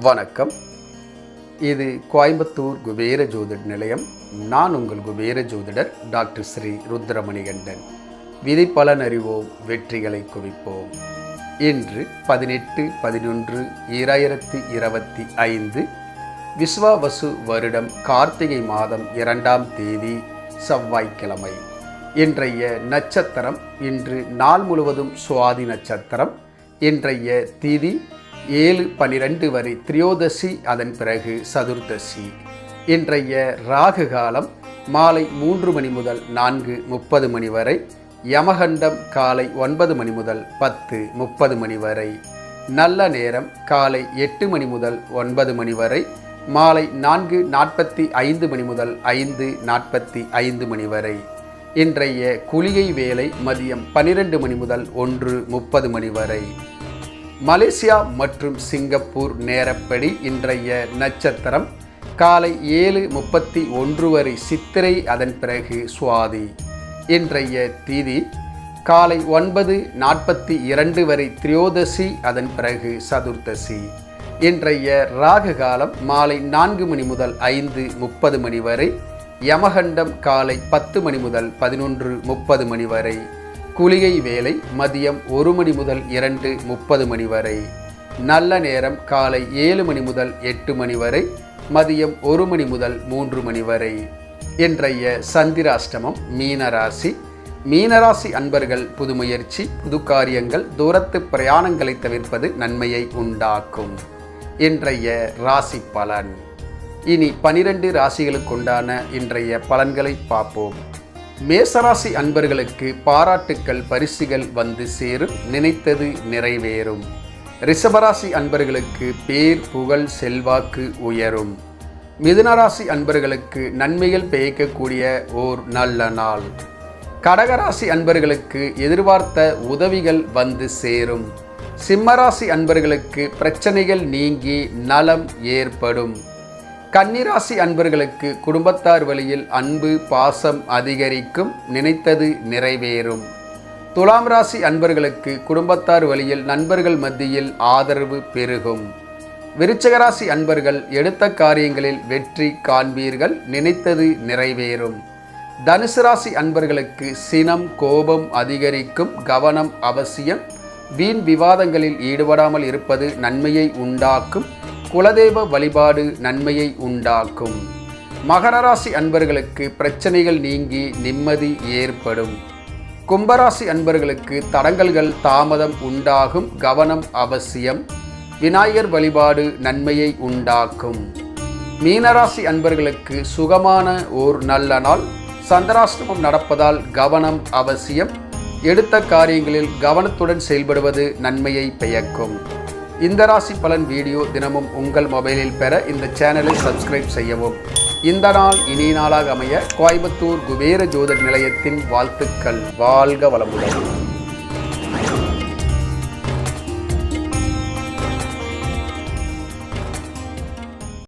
வணக்கம். இது கோயம்புத்தூர் குபேர ஜோதிட நிலையம். நான் உங்கள் குபேர ஜோதிடர் டாக்டர் ஸ்ரீ ருத்ரமணிகண்டன். விதி பலன் அறிவோம் வெற்றிகளை குவிப்போம். இன்று பதினெட்டு பதினொன்று இராயிரத்தி இருபத்தி ஐந்து விஸ்வாவசு வருடம் கார்த்திகை மாதம் இரண்டாம் தேதி செவ்வாய்க்கிழமை. இன்றைய நட்சத்திரம் இன்று நாள் முழுவதும் சுவாதி நட்சத்திரம். இன்றைய திதி ஏழு பனிரெண்டு வரை திரியோதசி அதன் பிறகு சதுர்தசி. இன்றைய ராகு காலம் மாலை மூன்று மணி முதல் நான்கு முப்பது மணி வரை யமகண்டம் காலை ஒன்பது மணி முதல் பத்து முப்பது மணி வரை நல்ல நேரம் காலை எட்டு மணி முதல் ஒன்பது மணி வரை மாலை நான்கு நாற்பத்தி ஐந்து மணி முதல் ஐந்து நாற்பத்தி ஐந்து மணி வரை. இன்றைய குளிகை வேலை மதியம் பனிரெண்டு மணி முதல் ஒன்று முப்பது மணி வரை. மலேசியா மற்றும் சிங்கப்பூர் நேரப்படி இன்றைய நட்சத்திரம் காலை ஏழு முப்பத்தி ஒன்று வரை சித்திரை அதன் பிறகு சுவாதி. இன்றைய தீதி காலை ஒன்பது நாற்பத்தி இரண்டு வரை திரியோதசி அதன் பிறகு சதுர்தசி. இன்றைய ராக காலம் மாலை நான்கு மணி முதல் ஐந்து முப்பது மணி வரை யமகண்டம் காலை பத்து மணி முதல் பதினொன்று முப்பது மணி வரை. குளிகை வேலை மதியம் ஒரு மணி முதல் இரண்டு முப்பது மணி வரை. நல்ல நேரம் காலை ஏழு மணி முதல் எட்டு மணி வரை. மதியம் ஒரு மணி முதல் மூன்று மணி வரை. இன்றைய சந்திராஷ்டமம் மீனராசி. மீனராசி அன்பர்கள் புது முயற்சி புது காரியங்கள் தூரத்து பிரயாணங்களை தவிர்ப்பது நன்மையை உண்டாக்கும். இன்றைய ராசி பலன். இனி பனிரெண்டு ராசிகளுக்குண்டான இன்றைய பலன்களை பார்ப்போம். மேசராசி அன்பர்களுக்கு பாராட்டுக்கள் பரிசுகள் வந்து சேரும். நினைத்தது நிறைவேறும். ரிஷபராசி அன்பர்களுக்கு பேர் புகழ் செல்வாக்கு உயரும். மிதுனராசி அன்பர்களுக்கு நன்மைகள் பெய்க்கக்கூடிய ஓர் நல்ல நாள். கடகராசி அன்பர்களுக்கு எதிர்பார்த்த உதவிகள் வந்து சேரும். சிம்மராசி அன்பர்களுக்கு பிரச்சனைகள் நீங்கி நலம் ஏற்படும். கன்னிராசி அன்பர்களுக்கு குடும்பத்தார் வழியில் அன்பு பாசம் அதிகரிக்கும் நினைத்தது நிறைவேறும். துலாம் ராசி அன்பர்களுக்கு குடும்பத்தார் வழியில் நண்பர்கள் மத்தியில் ஆதரவு பெருகும். விருச்சகராசி அன்பர்கள் எடுத்த காரியங்களில் வெற்றி காண்பீர்கள் நினைத்தது நிறைவேறும். தனுசு ராசி அன்பர்களுக்கு சினம் கோபம் அதிகரிக்கும் கவனம் அவசியம். வீண் விவாதங்களில் ஈடுபடாமல் இருப்பது நன்மையை உண்டாக்கும். குலதெய்வ வழிபாடு நன்மையை உண்டாக்கும். மகர ராசி அன்பர்களுக்கு பிரச்சனைகள் நீங்கி நிம்மதி ஏற்படும். கும்பராசி அன்பர்களுக்கு தடங்கல்கள் தாமதம் உண்டாகும் கவனம் அவசியம். விநாயகர் வழிபாடு நன்மையை உண்டாக்கும். மீனராசி அன்பர்களுக்கு சுகமான ஓர் நல்ல நாள். சந்திராஷ்டமம் நடப்பதால் கவனம் அவசியம். எடுத்த காரியங்களில் கவனத்துடன் செயல்படுவது நன்மையை பெயக்கும் இந்த ராசி பலன் வீடியோ தினமும் உங்கள் மொபைலில் பெற இந்த சேனலை சப்ஸ்கிரைப் செய்யவும். இந்த நாள் இனிய நாளாக அமைய கோயம்புத்தூர் குபேர ஜோதிட நிலையத்தின் வாழ்த்துக்கள். வாழ்க வளமுடன்.